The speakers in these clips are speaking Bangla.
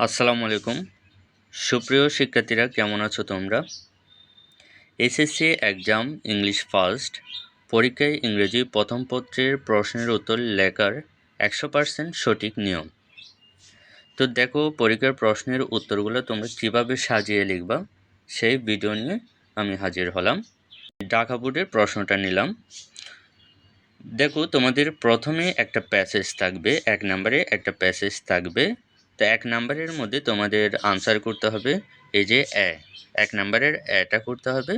আসসালামু আলাইকুম। সুপ্রিয় শিক্ষার্থীরা, কেমন আছো তোমরা? এসএসসি এক্সাম ইংলিশ ফার্স্ট পরীক্ষায় ইংরেজি প্রথম পত্রের প্রশ্নের উত্তর লেখার একশো পার্সেন্ট সঠিক নিয়ম। তো দেখো, পরীক্ষার প্রশ্নের উত্তরগুলো তোমরা কীভাবে সাজিয়ে লিখবা, সেই ভিডিও নিয়ে আমি হাজির হলাম। ঢাকা বোর্ডের প্রশ্নটা নিলাম। দেখো, তোমাদের প্রথমে একটা প্যাসেজ থাকবে, এক নম্বরে একটা প্যাসেজ থাকবে। তো এক নাম্বারের মধ্যে তোমাদের আনসার করতে হবে এই যে এ। এক নাম্বারের এটা করতে হবে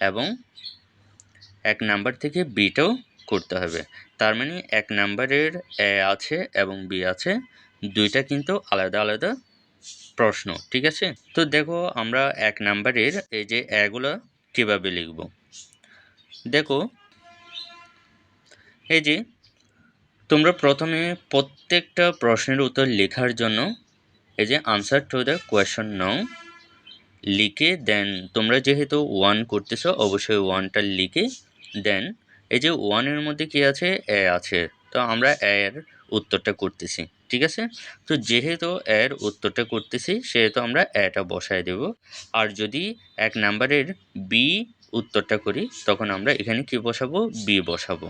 এবং এক নাম্বার থেকে বিটাও করতে হবে। তার মানে এক নাম্বারের এ আছে এবং বি আছে, দুইটা কিন্তু আলাদা আলাদা প্রশ্ন, ঠিক আছে? তো দেখো আমরা এক নাম্বারের এই যে এগুলো কীভাবে লিখব? দেখো, এই যে তোমরা প্রথমে প্রত্যেকটা প্রশ্নের উত্তর লেখার জন্য এই যে answer to the question now লিখে দেন তোমরা যেহেতু ওয়ান করতেছো, অবশ্যই ওয়ানটা লিখে দেন এই যে ওয়ানের মধ্যে কি আছে? এ আছে। তো আমরা এর উত্তরটা করতেছি, ঠিক আছে? তো যেহেতু এর উত্তরটা করতেছি, সেহেতু আমরা এটা বসায় দেব। আর যদি এক নাম্বারের বি উত্তরটা করি, তখন আমরা এখানে কি বসাবো? বি বসাবো।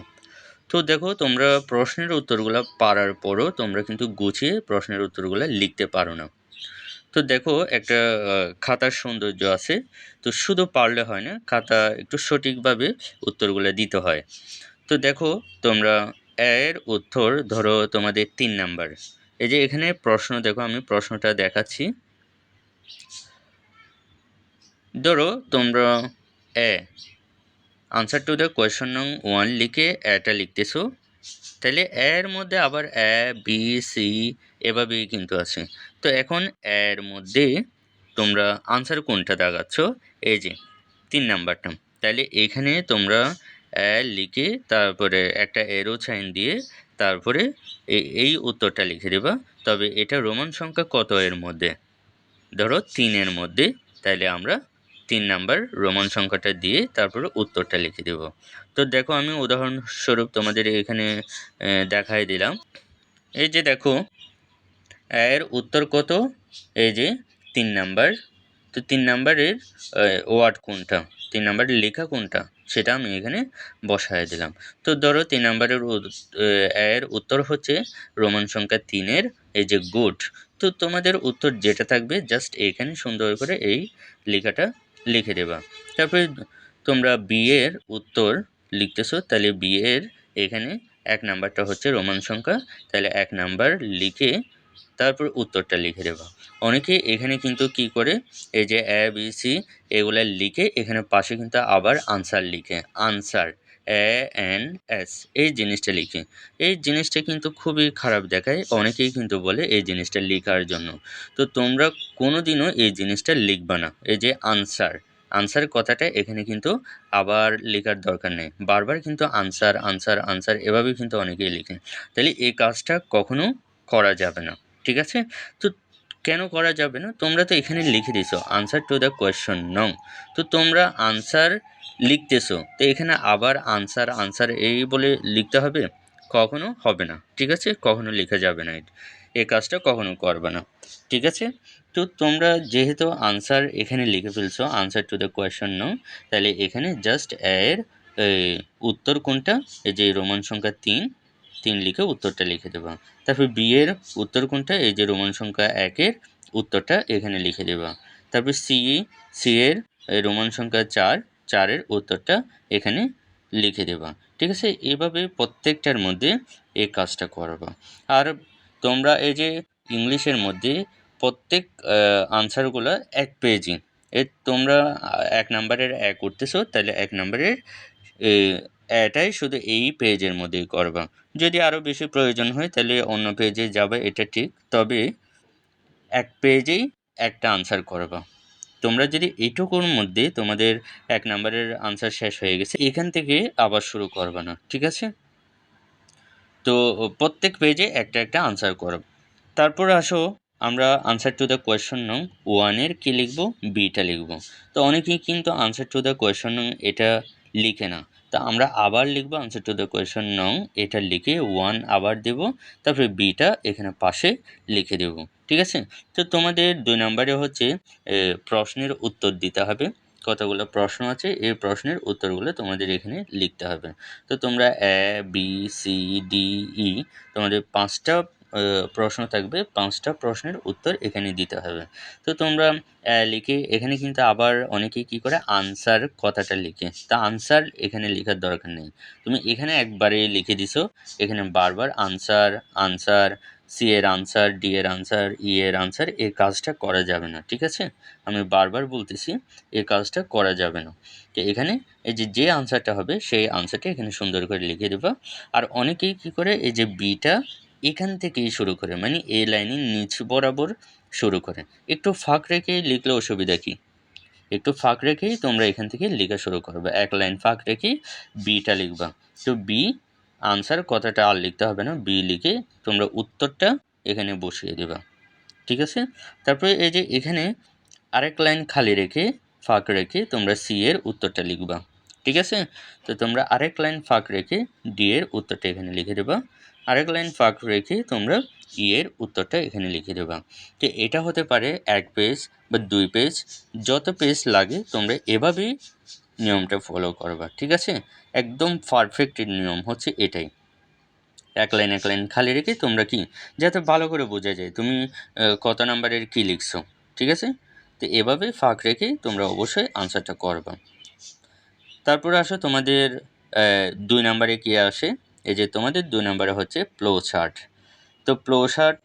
তো দেখো, তোমরা প্রশ্নের উত্তরগুলো পারার পরও তোমরা কিন্তু গুছিয়ে প্রশ্নের উত্তরগুলো লিখতে পারো না। তো দেখো, একটা খাতার সৌন্দর্য আছে। তো শুধু পারলে হয় না, খাতা একটু সঠিকভাবে উত্তরগুলো দিতে হয়। তো দেখো, তোমরা এর উত্তর ধরো তোমাদের তিন নাম্বার। এই যে এখানে প্রশ্ন, দেখো আমি প্রশ্নটা দেখাচ্ছি। ধরো তোমরা এ answer to the question no one লিখে এটা লিখতেছো। তাহলে এর মধ্যে আবার এ বি সি এভাবেই কিন্তু আছে। তো এখন এর মধ্যে তোমরা আনসার কোনটা দেখাচ্ছ? এই যে, তিন নাম্বারটা। তাহলে এখানে তোমরা এ লিখে তারপরে একটা এরো সাইন দিয়ে তারপরে এই উত্তরটা লিখে দেবা। তবে এটা রোমান সংখ্যা কত এর মধ্যে? ধরো তিনের মধ্যে। তাহলে আমরা তিন নাম্বার রোমান সংখ্যাটা দিয়ে তারপরে উত্তরটা লিখে দেব। তো দেখো আমি উদাহরণস্বরূপ তোমাদের এখানে দেখাই দিলাম। এই যে দেখো, এর উত্তর কত? এই যে তিন নাম্বার। তো তিন নাম্বারের ওয়ার্ড কোনটা? তিন নাম্বারের লেখা কোনটা? সেটা আমি এখানে বসায় দিলাম। তো ধরো তিন নাম্বারের এর উত্তর হচ্ছে রোমান সংখ্যা তিনের, এই যে গুড। তো তোমাদের উত্তর যেটা থাকবে, জাস্ট এখানে সুন্দর করে এই লেখাটা লিখে দেবা। তারপরে তোমরা বিয়ের উত্তর লিখতেছো, তাহলে বিয়ের এখানে এক নাম্বারটা হচ্ছে রোমান সংখ্যা, তাহলে এক নাম্বার লিখে তারপর উত্তরটা লিখে দেবা। অনেকে এখানে কিন্তু কি করে, এই যে এ বি সি এগুলা লিখে এখানে পাশে কিন্তু আবার আনসার লিখে। আনসার এ এন এস এই জিনিসটা লিখে। এই জিনিসটা কিন্তু খুবই খারাপ দেখায়। অনেকেই কিন্তু বলে এই জিনিসটা লেখার জন্য। তো তোমরা কোনো দিনও এই জিনিসটা লিখবা না। এই যে আনসার আনসার কথাটা এখানে কিন্তু আবার লেখার দরকার নেই। বারবার কিন্তু আনসার আনসার আনসার এভাবেই কিন্তু অনেকেই লিখে। তাহলে এই কাজটা কখনো করা যাবে না। ঠিক আছে? তো কেন করা যাবে না? তোমরা তো এখানে লিখে দিছো। আনসার টু দ্য কোয়েশ্চন নং তো তোমরা আনসার লিখতেছো। তো এখানে আবার আনসার আনসার এই বলে লিখতে হবে, কখনো হবে না। ঠিক আছে? কখনো লেখা যাবে না। এই কাজটা কখনো করবে না। ঠিক আছে? তো তোমরা যেহেতু আনসার এখানে লিখে ফেলছো answer to the question no তাহলে এখানে জাস্ট এর উত্তর কোনটা? এই যে রোমান সংখ্যা তিন তিন লিখে উত্তরটা লিখে দেবা। তারপর বি এর উত্তর কোনটা? এই যে রোমান সংখ্যা একের উত্তরটা এখানে লিখে দেবা। তারপর সি সি এর রোমান সংখ্যা চার চারের উত্তরটা এখানে লিখে দেবা। ঠিক আছে? এভাবে প্রত্যেকটার মধ্যে এই কাজটা করবা। আর তোমরা এই যে ইংলিশের মধ্যে প্রত্যেক আনসারগুলো এক পেজই এ তোমরা এক নাম্বারের এক করতেছো, তাহলে এক নাম্বারের এটাই শুধু এই পেজের মধ্যেই করবা। যদি আরও বেশি প্রয়োজন হয়, তাহলে অন্য পেজে যাবে, এটা ঠিক। তবে এক পেজেই একটা আনসার করবা। তোমরা যদি এইটুকুর মধ্যে তোমাদের এক নাম্বারের আনসার শেষ হয়ে গেছে, এখান থেকে আবার শুরু করবে না, ঠিক আছে? তো প্রত্যেক পেজে একটা একটা আনসার করো। তারপর আসো, আমরা আনসার টু দ্য কোয়েশন নং ওয়ানের কী লিখব? বিটা লিখব। তো অনেকেই কিন্তু আনসার টু দ্য কোয়েশন নং এটা লিখে না। তা আমরা আবার লিখব আনসার টু দ্য কোয়েশন নং, এটা লিখে ওয়ান আবার দেব, তারপরে বিটা এখানে পাশে লিখে দেব, ঠিক আছে? তো তোমাদের দুই নম্বরে হচ্ছে প্রশ্নের উত্তর দিতে হবে, কতগুলো প্রশ্ন আছে, এই প্রশ্নের উত্তরগুলো তোমাদের এখানে লিখতে হবে। তো তোমরা A B C D E তোমাদের পাঁচটা প্রশ্ন থাকবে, পাঁচটা প্রশ্নের উত্তর এখানে দিতে হবে। তো তোমরা লিখে এখানে কিন্তু আবার অনেকে কি করে আনসার কথাটা লিখে। তা আনসার এখানে লেখার দরকার নেই। তুমি এখানে একবারে লিখে দিছো, এখানে বারবার আনসার আনসার সি এর আনসার ডি এর আনসার ই এর আনসার এই কাজটা করা যাবে না, ঠিক আছে? আমি বারবার বলতেছি এই কাজটা করা যাবে না। তো এখানে এই যে যে আনসারটা হবে, সেই আনসারটা এখানে সুন্দর করে লিখে দেবা। আর অনেকেই কি করে, এই যে বিটা এখান থেকেই শুরু করে মানে এই লাইনের নিচ বরাবর শুরু করে। একটু ফাঁক রেখে লিখলে অসুবিধা কী? একটু ফাঁক রেখেই তোমরা এখান থেকে লেখা শুরু করবে। এক লাইন ফাঁক রেখেই বিটা লিখবা। তো বি আনসার কথাটা আর লিখতে হবে না। বি লিখে তোমরা উত্তরটা এখানে বসিয়ে দেবা। ঠিক আছে? তারপরে এই যে এখানে আরেক লাইন খালি রেখে, ফাঁক রেখে তোমরা সি এর উত্তরটা লিখবা। ঠিক আছে? তো তোমরা আরেক লাইন ফাঁক রেখে ডি এর উত্তরটা এখানে লিখে দেবা। আরেক লাইন ফাঁক রেখে তোমরা ই এর উত্তরটা এখানে লিখে দেবা। তো এটা হতে পারে এক পেজ বা দুই পেজ, যত পেজ লাগে তোমরা এভাবেই নিয়মটা ফলো করবা, ঠিক আছে? একদম পারফেক্ট নিয়ম হচ্ছে এটাই। এক লাইন এক লাইন খালি রেখে তোমরা কি? যাতে ভালো করে বোঝা যায় তুমি কত নাম্বারের কী লিখছো, ঠিক আছে? তো এভাবে ফাঁক রেখে তোমরা অবশ্যই আনসারটা করবা। তারপরে আসো তোমাদের দুই নাম্বারে কি আসে? এই যে তোমাদের দুই নাম্বারে হচ্ছে প্লো চার্ট তো প্লো চার্ট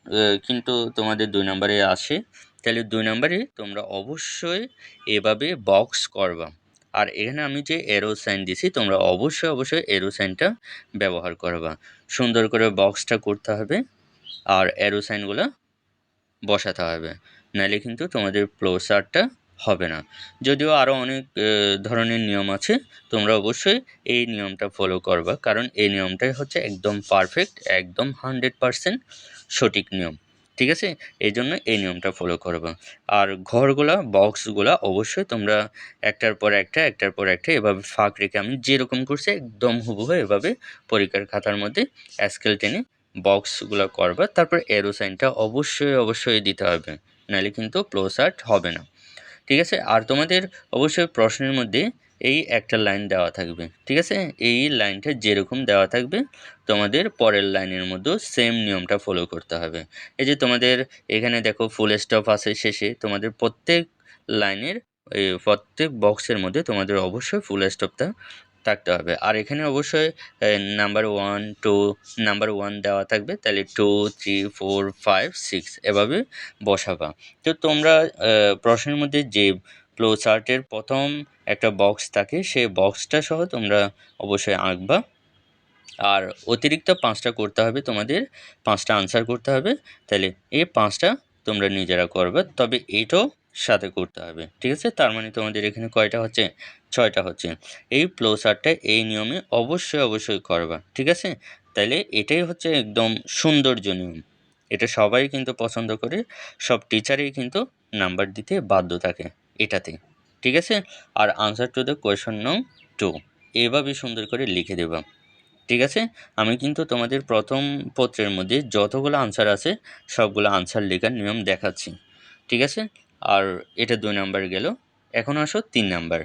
কিন্তু তোমাদের দুই নাম্বারে আসে তাহলে দুই নাম্বারে তোমরা অবশ্যই এভাবে বক্স করবা। আর এখানে আমি যে এরো সাইন দিছি, তোমরা অবশ্যই অবশ্যই এরো সাইনটা ব্যবহার করবা। সুন্দর করে বক্সটা করতে হবে আর এরো সাইনগুলো বসাতে হবে। নাহলে কিন্তু তোমাদের প্লো চার্টটা হবে না। যদিও আরও অনেক ধরনের নিয়ম আছে, তোমরা অবশ্যই এই নিয়মটা ফলো করবা, কারণ এই নিয়মটাই হচ্ছে একদম পারফেক্ট একদম হান্ড্রেড পারসেন্ট সঠিক নিয়ম, ঠিক আছে? এই জন্য এই নিয়মটা ফলো করবা। আর ঘরগুলা বক্সগুলা অবশ্যই তোমরা একটার পর একটা, একটার পর একটা এভাবে ফাঁক রেখে আমি যেরকম করছি একদম হুবহু এভাবে পরীক্ষার খাতার মধ্যে স্কেল টেনে বক্সগুলো করবা। তারপর এরো সাইনটা অবশ্যই অবশ্যই দিতে হবে, নাহলে কিন্তু ক্লোজ আর্ট হবে না। ঠিক আছে? আর তোমাদের অবশ্যই প্রশ্নের মধ্যে এই একটা লাইন দেওয়া থাকবে। ঠিক আছে? এই লাইনটা যেরকম দেওয়া থাকবে, তোমাদের পরের লাইনের মধ্যেও সেম নিয়মটা ফলো করতে হবে। এই যে তোমাদের এখানে দেখো ফুল স্টপ আছে শেষে, তোমাদের প্রত্যেক লাইনের প্রত্যেক বক্সের মধ্যে তোমাদের অবশ্যই ফুল স্টপটা থাকতে হবে। আর এখানে অবশ্যই number one two number one দেওয়া থাকবে। তাহলে two three four five six এভাবে বসাবা। তো তোমরা প্রশ্নের মধ্যে যে ফ্লো চার্টের প্রথম একটা বক্স থাকে, সেই বক্সটা সহ তোমরা অবশ্যই আঁকবা। আর অতিরিক্ত পাঁচটা করতে হবে তোমাদের, পাঁচটা আনসার করতে হবে। তাহলে এই পাঁচটা তোমরা নিজেরা করবে। তবে এটাও সাথে করতে হবে, ঠিক আছে? তার মানে তোমাদের এখানে কয়টা হচ্ছে? ছয়টা হচ্ছে। এই ফ্লো চার্টটা এই নিয়মে অবশ্যই অবশ্যই করবা, ঠিক আছে? তাহলে এটাই হচ্ছে একদম সৌন্দর্য নিয়ম। এটা সবাই কিন্তু পছন্দ করে, সব টিচারই কিন্তু নাম্বার দিতে বাধ্য থাকে এটাতে, ঠিক আছে? আর answer to the question no two এভাবে সুন্দর করে লিখে দেবা, ঠিক আছে? আমি কিন্তু তোমাদের প্রথম পত্রের মধ্যে যতগুলো আনসার আছে, সবগুলো আনসার লেখার নিয়ম দেখাচ্ছি, ঠিক আছে? আর এটা দুই নাম্বার গেল। এখন আসো তিন নাম্বার।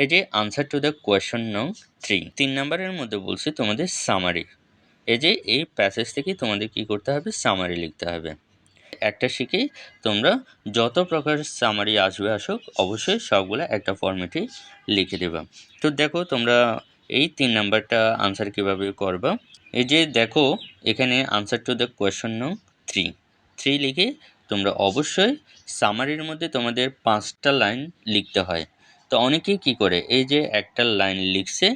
এই যে answer to the question no three তিন নাম্বারের মধ্যে বলছি তোমাদের সামারি এই যে এই প্যাসেজ থেকে তোমাদের কি করতে হবে? সামারি লিখতে হবে। একটা শিখেই তোমরা যত প্রকার সামারি আসবে আসুক, অবশ্যই সবগুলো একটা ফর্মেটে লিখে দেবা। তো দেখো তোমরা এই তিন নাম্বারটা আনসার কীভাবে করবা? এই যে দেখো, এখানে answer to the question no three three লিখে তোমরা অবশ্যই সামারির মধ্যে তোমাদের পাঁচটা লাইন লিখতে হয়। তো অনেকেই কি করে, এই যে একটা লাইন লিখছে,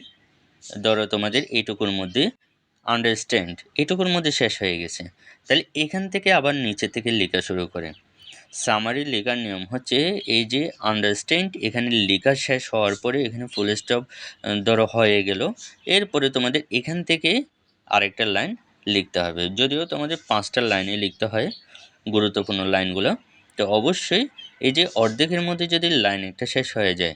ধরো তোমাদের এইটুকুর মধ্যে আন্ডারস্ট্যান্ড এটুকুর মধ্যে শেষ হয়ে গেছে। তাহলে এখান থেকে আবার নিচে থেকে লেখা শুরু করে। সামারি লেখার নিয়ম হচ্ছে, এই যে আন্ডারস্ট্যান্ড এখানে লেখা শেষ হওয়ার পরে এখানে ফুল স্টপ ধরো হয়ে গেল। এরপরে তোমাদের এখান থেকে আরেকটা লাইন লিখতে হবে। যদিও তোমাদের পাঁচটা লাইনে লিখতে হয় গুরুত্বপূর্ণ লাইনগুলো, তো অবশ্যই এই যে অর্ধেকের মধ্যে যদি লাইন একটা শেষ হয়ে যায়,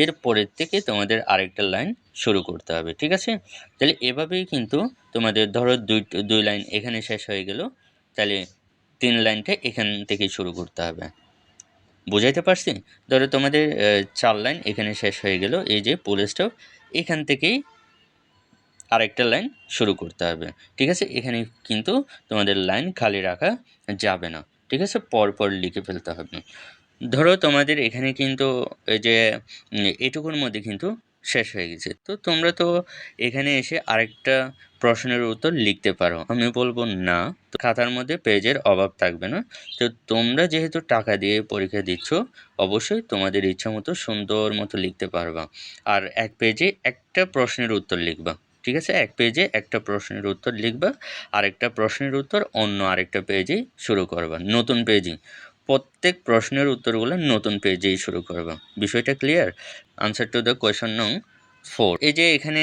এর পরের থেকে তোমাদের আরেকটা লাইন শুরু করতে হবে, ঠিক আছে? তাহলে এভাবেই কিন্তু তোমাদের ধরো দুই দুই লাইন এখানে শেষ হয়ে গেল, তাহলে তিন লাইনটা এখান থেকে শুরু করতে হবে। বুঝাইতে পারছি? ধরো তোমাদের চার লাইন এখানে শেষ হয়ে গেল, এই যে পুল এখান থেকেই আরেকটা লাইন শুরু করতে হবে। ঠিক আছে? এখানে কিন্তু তোমাদের লাইন খালি রাখা যাবে না। ঠিক আছে? পরপর লিখে ফেলতে হবে। ধরো তোমাদের এখানে কিন্তু এই যে এটুকুর মধ্যে কিন্তু শেষ হয়ে গেছে। তো তোমরা তো এখানে এসে আরেকটা প্রশ্নের উত্তর লিখতে পারো। আমি বলব না। তো খাতার মধ্যে পেজের অভাব থাকবে না। তো তোমরা যেহেতু টাকা দিয়ে পরীক্ষা দিচ্ছ, অবশ্যই তোমাদের ইচ্ছা মতো সুন্দর মতো লিখতে পারবা। আর এক পেজে একটা প্রশ্নের উত্তর লিখবা। ঠিক আছে? এক পেজে একটা প্রশ্নের উত্তর লিখবা, আরেকটা প্রশ্নের উত্তর অন্য আরেকটা পেজেই শুরু করবা। নতুন পেজই প্রত্যেক প্রশ্নের উত্তরগুলো নতুন পেজেই শুরু করবা। বিষয়টা clear answer to the question no four এই যে এখানে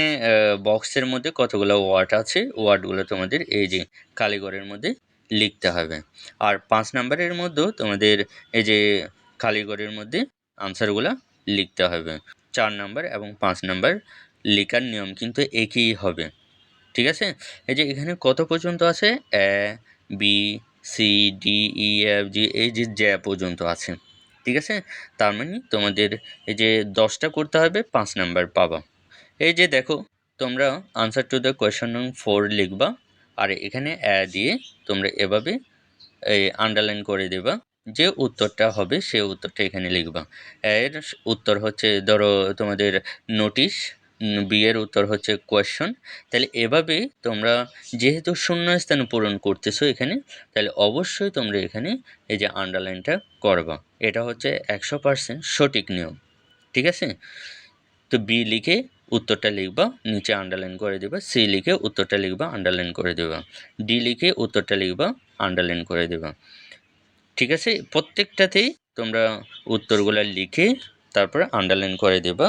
বক্সের মধ্যে কতগুলো ওয়ার্ড আছে ওয়ার্ডগুলো তোমাদের এই যে কালীগড়ের মধ্যে লিখতে হবে। আর পাঁচ নাম্বারের মধ্যেও তোমাদের এই যে কালীগড়ের মধ্যে আনসারগুলো লিখতে হবে। চার নাম্বার এবং পাঁচ নাম্বার লেখার নিয়ম কিন্তু একই হবে। ঠিক আছে? এই যে এখানে কত পর্যন্ত আছে? A, B, C, D, E, F, G, এই যে জ্যা পর্যন্ত আছে। ঠিক আছে? তার মানে তোমাদের এই যে দশটা করতে হবে, পাঁচ নাম্বার পাবা। এই যে দেখো, তোমরা answer to the question no four লিখবা, আর এখানে অ্যা দিয়ে তোমরা এভাবে আন্ডারলাইন করে দেবা, যে উত্তরটা হবে সে উত্তরটা এখানে লিখবা। এর উত্তর হচ্ছে, ধরো তোমাদের নোটিশ বিয়ের উত্তর হচ্ছে কোয়েশন তাহলে এভাবে তোমরা যেহেতু শূন্যস্থান পূরণ করতেছো এখানে, তাহলে অবশ্যই তোমরা এখানে এই যে আন্ডারলাইনটা করবা। এটা হচ্ছে একশো পার্সেন্ট সঠিক নিয়ম। ঠিক আছে? তো বি লিখে উত্তরটা লিখবা, নিচে আন্ডারলাইন করে দেবা সি লিখে উত্তরটা লিখবা আন্ডারলাইন করে দেবা। ডি লিখে উত্তরটা লিখবা আন্ডারলাইন করে দেবা। ঠিক আছে? প্রত্যেকটাতেই তোমরা উত্তরগুলো লিখে তারপরে আন্ডারলাইন করে দেবা।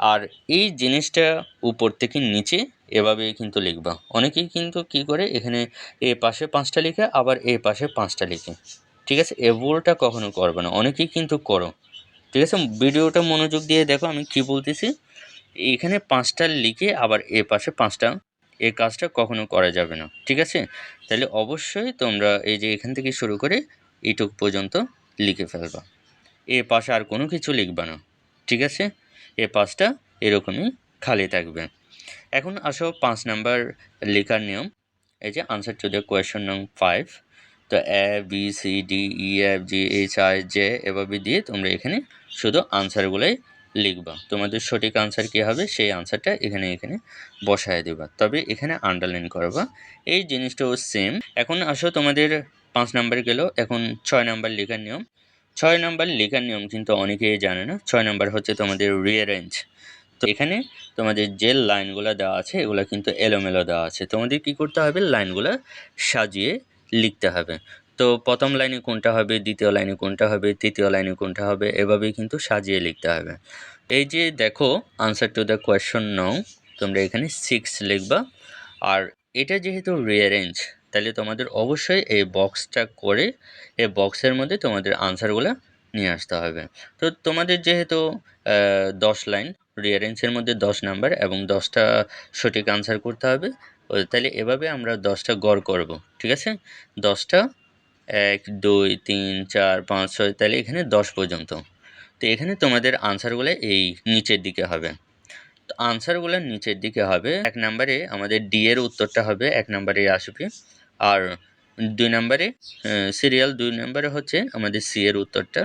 আর এই জিনিসটা উপর থেকে নিচে এভাবে কিন্তু লিখবা। অনেকেই কিন্তু কি করে? এখানে এ পাশে পাঁচটা লিখে, আবার এ পাশে পাঁচটা লিখে। ঠিক আছে? এ ভুলটা কখনো করবে না। অনেকেই কিন্তু করো। ঠিক আছে? ভিডিওটা মনোযোগ দিয়ে দেখো আমি কি বলতেছি। এখানে পাঁচটা লিখে, আবার এ পাশে পাঁচটা এই কাজটা কখনো করা যাবে না। ঠিক আছে? তাহলে অবশ্যই তোমরা এই যে এখান থেকে শুরু করে এইটুক পর্যন্ত লিখে ফেলবা। এ পাশে আর কোনো কিছু লিখবা না। ঠিক আছে? এ পাশটা এরকমই খালি থাকবে। এখন আসো পাঁচ নাম্বার লেখার নিয়ম। এই যে answer to the question no five তো A B C D E F G H I J এভাবে দিয়ে তোমরা এখানে শুধু আনসারগুলোই লিখবা। তোমাদের সঠিক আনসার কী হবে সেই আনসারটা এখানে এখানে বসায় দেবা। তবে এখানে আন্ডারলাইন করবা। এই জিনিসটাও সেম এখন আসো তোমাদের পাঁচ নাম্বার গেল। এখন ছয় নাম্বার লেখার নিয়ম। ছয় নম্বর লেখার নিয়ম কিন্তু অনেকেই জানে না। ছয় নম্বর হচ্ছে তোমাদের রিয়ারেঞ্জ তো এখানে তোমাদের যে লাইনগুলো দেওয়া আছে, এগুলো কিন্তু এলোমেলো দেওয়া আছে। তোমাদের কি করতে হবে? লাইনগুলো সাজিয়ে লিখতে হবে। তো প্রথম লাইনে কোনটা হবে? দ্বিতীয় লাইনে কোনটা হবে? তৃতীয় লাইনে কোনটা হবে? এভাবেই কিন্তু সাজিয়ে লিখতে হবে। এই যে দেখো আনসার টু দ্য কোয়েশন নং তোমরা এখানে সিক্স লিখবা। আর এটা যেহেতু রিয়ারেঞ্জ তাহলে তোমাদের অবশ্যই এই বক্সটা করে এই বক্সের মধ্যে তোমাদের আনসারগুলো নিয়ে আসতে হবে। তো তোমাদের যেহেতু দশ লাইন রিয়ারেঞ্জের মধ্যে দশ নাম্বার এবং দশটা সঠিক আনসার করতে হবে তাহলে এভাবে আমরা দশটা গড় করব, ঠিক আছে? দশটা, এক, দুই, তিন, চার, পাঁচ, ছয়, তাহলে এখানে দশ পর্যন্ত। তো এখানে তোমাদের আনসারগুলো এই নিচের দিকে হবে। তো আনসারগুলো নিচের দিকে হবে, এক নম্বরে আমাদের ডি এর উত্তরটা হবে, এক নম্বরে আসবে। আর দুই নম্বরে সিরিয়াল দুই নম্বরে হচ্ছে আমাদের সি এর উত্তরটা।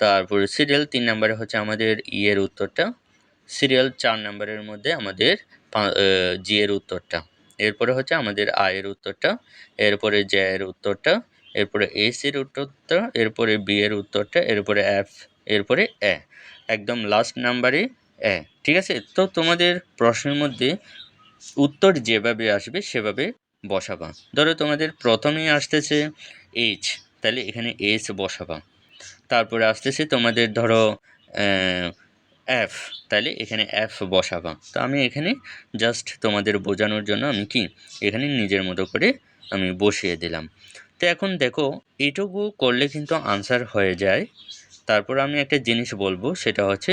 তারপরে সিরিয়াল তিন নম্বরে হচ্ছে আমাদের ই এর উত্তরটা। সিরিয়াল চার নম্বরের মধ্যে আমাদের জি এর উত্তরটা। এরপরে হচ্ছে আমাদের আয়ের উত্তরটা, এরপরে জে এর উত্তরটা, এরপরে এসির উত্তরটা, এরপরে বি এর উত্তরটা, এরপরে এফ এরপরে এ একদম লাস্ট নাম্বারে এ ঠিক আছে? তো তোমাদের প্রশ্নের মধ্যে উত্তর যেভাবে আসবে সেভাবে বসাবা। ধরো তোমাদের প্রথমেই আসতেছে এইচ তাহলে এখানে এইচ বসাবা। তারপরে আসতেছে তোমাদের ধরো এফ তাহলে এখানে এফ বসাবা। তো আমি এখানে জাস্ট তোমাদের বোঝানোর জন্য আমি কি, এখানে নিজের মতো করে আমি বসিয়ে দিলাম। তো এখন দেখো, এটুকু করলে কিন্তু আনসার হয়ে যায়। তারপর আমি একটা জিনিস বলব, সেটা হচ্ছে,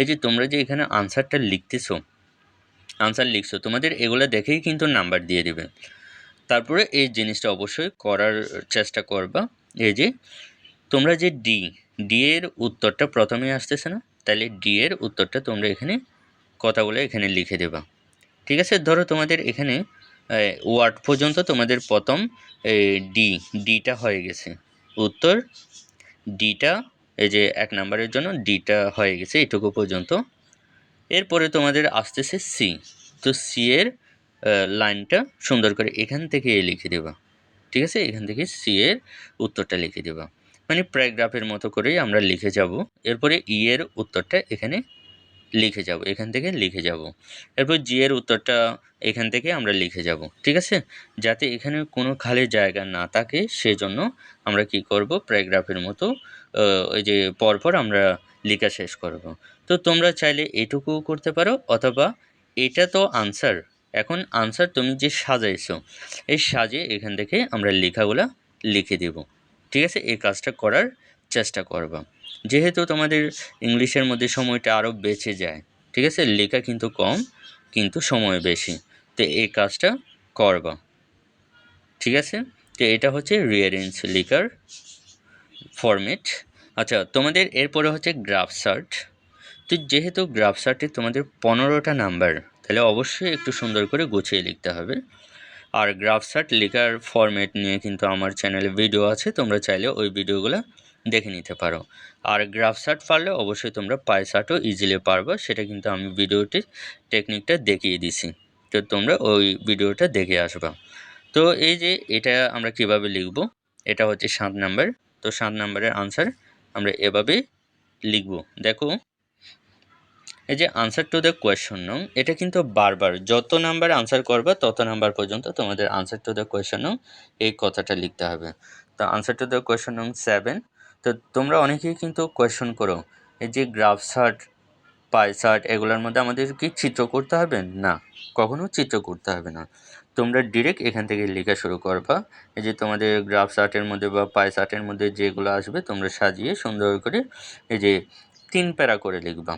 এই যে তোমরা যে এখানে আনসারটা লিখতেছো আনসার লিখছো, তোমাদের এগুলো দেখেই কিন্তু নাম্বার দিয়ে দেবে। তারপরে এই জিনিসটা অবশ্যই করার চেষ্টা করবা। এই যে, তোমরা যে ডি ডি এর উত্তরটা প্রথমে আসতেছে না? তাহলে ডি এর উত্তরটা তোমরা এখানে কথাগুলো এখানে লিখে দেবা। ঠিক আছে? ধরো তোমাদের এখানে ওয়ার্ড পর্যন্ত তোমাদের প্রথম ডি ডিটা হয়ে গেছে। উত্তর ডিটা এই যে এক নাম্বারের জন্য ডিটা হয়ে গেছে এটুকু পর্যন্ত। এরপরে তোমাদের আসতেছে সি তো সি এর লাইনটা সুন্দর করে এখান থেকে লিখে দেবা। ঠিক আছে? এখান থেকে সি এর উত্তরটা লিখে দেবা। মানে প্যারাগ্রাফের মতো করেই আমরা লিখে যাব। এরপরে ই এর উত্তরটা এখানে লিখে যাব। এখান থেকে লিখে যাব। এরপর জি এর উত্তরটা এখান থেকে আমরা লিখে যাব। ঠিক আছে? যাতে এখানে কোনো খালি জায়গা না থাকে, সেজন্য আমরা কি করব? প্যারাগ্রাফের মতো ওই যে পরপর আমরা লেখা শেষ করব। তো তোমরা চাইলে এটুকুও করতে পারো, অথবা এটা তো আনসার এখন আনসার তুমি যে সাজাইছো, এই সাজে এখান থেকে আমরা লেখাগুলা লিখে দেব। ঠিক আছে? এই কাজটা করার চেষ্টা করবা। যেহেতু তোমাদের ইংলিশের মধ্যে সময়টা আরও বেঁচে যায়, ঠিক আছে? লেখা কিন্তু কম, কিন্তু সময় বেশি। তো এই কাজটা করবা। ঠিক আছে? তো এটা হচ্ছে রিয়ারেন্স লেখার ফরম্যাট আচ্ছা তোমাদের এরপরে হচ্ছে গ্রাফ সার্ট তো যেহেতু গ্রাফ সার্টে তোমাদের পনেরোটা নাম্বার তাহলে অবশ্যই একটু সুন্দর করে গুছিয়ে লিখতে হবে। আর গ্রাফ সার্ট লেখার ফরম্যাট নিয়ে কিন্তু আমার চ্যানেলে ভিডিও আছে, তোমরা চাইলে ওই ভিডিওগুলো দেখে নিতে পারো। আর গ্রাফ সার্ট পারলে অবশ্যই তোমরা পাই সার্টও ইজিলি পারবে, সেটা কিন্তু আমি ভিডিওটির টেকনিকটা দেখিয়ে দিছি। তো তোমরা ওই ভিডিওটা দেখে আসবা। তো এই যে এটা আমরা কীভাবে লিখব? এটা হচ্ছে সাত নাম্বার তো সাত নাম্বারের আনসার আমরা এভাবে লিখব। দেখো এই যে আনসার টু দ্য কোয়েশন নং এটা কিন্তু বারবার যত নাম্বার আনসার করবা, তত নাম্বার পর্যন্ত তোমাদের আনসার টু দ্য কোয়েশন নং এই কথাটা লিখতে হবে। তো answer to the question no seven তো তোমরা অনেকেই কিন্তু কোয়েশন করো, এই যে গ্রাফ সার্ট পাই সার্ট এগুলোর মধ্যে আমাদের কি চিত্র করতে হবে? না, কখনো চিত্র করতে হবে না। তোমরা ডিরেক্ট এখান থেকে লেখা শুরু করবা, এই যে তোমাদের গ্রাফ সার্টের মধ্যে বা পাই সার্টের মধ্যে যেগুলো আসবে, তোমরা সাজিয়ে সুন্দর করে এই যে তিন প্যারা করে লিখবা।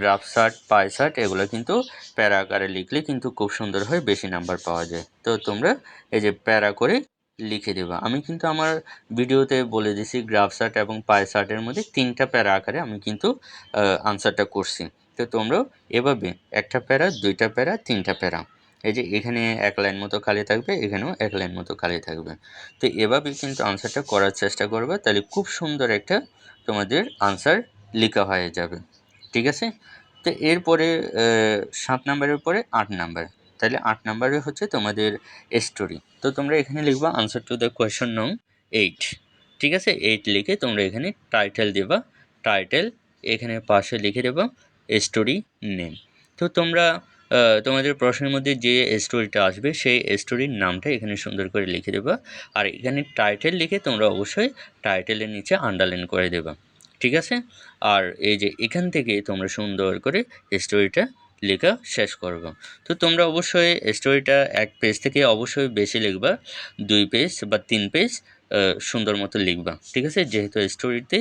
গ্রাফ সার্ট পাই সার্ট এগুলো কিন্তু প্যারা আকারে লিখলে কিন্তু খুব সুন্দর হয়, বেশি নাম্বার পাওয়া যায়। তো তোমরা এই যে প্যারা করে লিখে দেবা। আমি কিন্তু আমার ভিডিওতে বলে দিছি গ্রাফ সার্ট এবং পাই সার্টের মধ্যে তিনটা প্যারা আকারে আমি কিন্তু আনসারটা করছি। তো তোমরাও এভাবে একটা প্যারা, দুইটা প্যারা, তিনটা প্যারা। এই যে এখানে এক লাইন মতো খালি থাকবে, এখানেও এক লাইন মতো খালি থাকবে। তো এভাবে কিন্তু আনসারটা করার চেষ্টা করবে, তাহলে খুব সুন্দর একটা তোমাদের আনসার লেখা হয়ে যাবে। ঠিক আছে? তো এরপরে সাত নাম্বারের পরে আট নাম্বার। তাহলে আট নাম্বারে হচ্ছে তোমাদের স্টোরি তো তোমরা এখানে লিখবা answer to the question no eight ঠিক আছে? এইট লিখে তোমরা এখানে টাইটেল দেবা। টাইটেল এখানে পাশে লিখে দেবা স্টোরি নেম তো তোমরা তোমাদের প্রশ্নের মধ্যে যে স্টোরিটা আসবে, সেই স্টোরির নামটা এখানে সুন্দর করে লিখে দেবা। আর এখানে টাইটেল লিখে তোমরা অবশ্যই টাইটেলের নিচে আন্ডারলাইন করে দেবা। ঠিক আছে? আর এই যে এখান থেকে তোমরা সুন্দর করে স্টোরিটা লেখা শেষ করব। তো তোমরা অবশ্যই স্টোরিটা এক পেজ থেকে অবশ্যই বেশি লিখবা, দুই পেজ বা তিন পেজ সুন্দর মতো লিখবা, ঠিক আছে? যেহেতু স্টোরিতে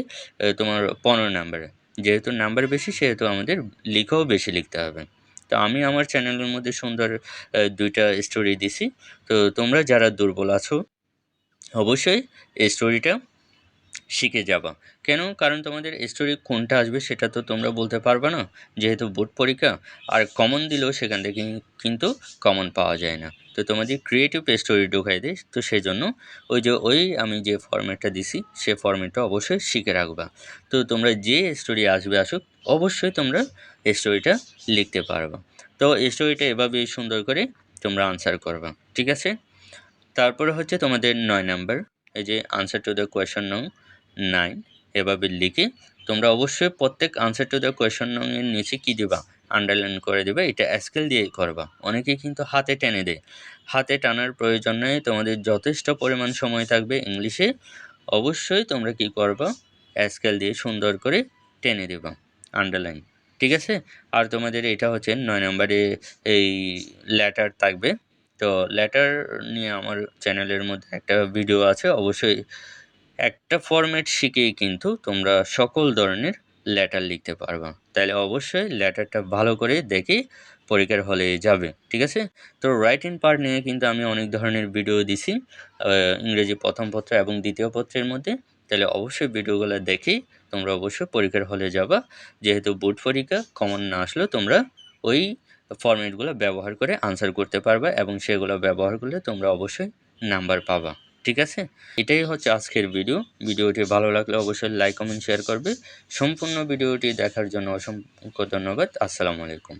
তোমার পনেরো নাম্বারে যেহেতু নাম্বার বেশি, সেহেতু আমাদের লিখাও বেশি লিখতে হবে। তো আমি আমার চ্যানেলের মধ্যে সুন্দর দুইটা স্টোরি দিছি। তো তোমরা যারা দুর্বল আছো, অবশ্যই এই স্টোরিটা শিখে যাবা। কেন? কারণ তোমাদের স্টোরি কোনটা আসবে সেটা তো তোমরা বলতে পারবে না। যেহেতু বোর্ড পরীক্ষা, আর কমন দিলেও সেখান থেকে কিন্তু কমন পাওয়া যায় না। তো তোমাদের ক্রিয়েটিভ স্টোরি ঢুকাই দেয় তো সেই জন্য ওই যে, ওই আমি যে ফর্মেটটা দিছি, সে ফর্মেটটা অবশ্যই শিখে রাখবা। তো তোমরা যে স্টোরি আসবে আসুক, অবশ্যই তোমরা স্টোরিটা লিখতে পারবা। তো স্টোরিটা এভাবেই সুন্দর করে তোমরা আনসার করবা। ঠিক আছে? তারপরে হচ্ছে তোমাদের নয় নাম্বার এই যে answer to the question no nine এভাবে লিখে তোমরা অবশ্যই প্রত্যেক আনসার টু দ্য কোয়েশন এর নিচে কী দেবা? আন্ডারলাইন করে দেবে, এটা স্কেল দিয়ে করবা। অনেকে কিন্তু হাতে টেনে দেয়। হাতে টানার প্রয়োজন নেই তোমাদের যথেষ্ট পরিমাণ সময় থাকবে ইংলিশে। অবশ্যই তোমরা কি করবা? স্কেল দিয়ে সুন্দর করে টেনে দেবা। আন্ডারলাইন ঠিক আছে? আর তোমাদের এটা হচ্ছে নয় নম্বরে এই লেটার থাকবে। তো লেটার নিয়ে আমার চ্যানেলের মধ্যে একটা ভিডিও আছে, অবশ্যই একটা ফরম্যাট শিখেই কিন্তু তোমরা সকল ধরনের লেটার লিখতে পারবা। তাহলে অবশ্যই লেটারটা ভালো করে দেখে পরীক্ষার হলে যাবে, ঠিক আছে? তো রাইটিং পার্ট নিয়ে কিন্তু আমি অনেক ধরনের ভিডিও দিছি ইংরেজি প্রথম পত্র এবং দ্বিতীয় পত্রের মধ্যে। তাহলে অবশ্যই ভিডিওগুলো দেখেই তোমরা অবশ্যই পরীক্ষার হলে যাবা। যেহেতু বোর্ড পরীক্ষা কমন না আসলেও তোমরা ওই ফরম্যাটগুলো ব্যবহার করে আনসার করতে পারবা এবং সেগুলো ব্যবহার করলে তোমরা অবশ্যই নাম্বার পাবা। ঠিক আছে? এটাই হচ্ছে আজকের ভিডিও ভিডিওটি ভালো লাগলে অবশ্যই লাইক কমেন্ট শেয়ার করবে। সম্পূর্ণ ভিডিওটি দেখার জন্য অসংখ্য ধন্যবাদ। আসসালামু আলাইকুম।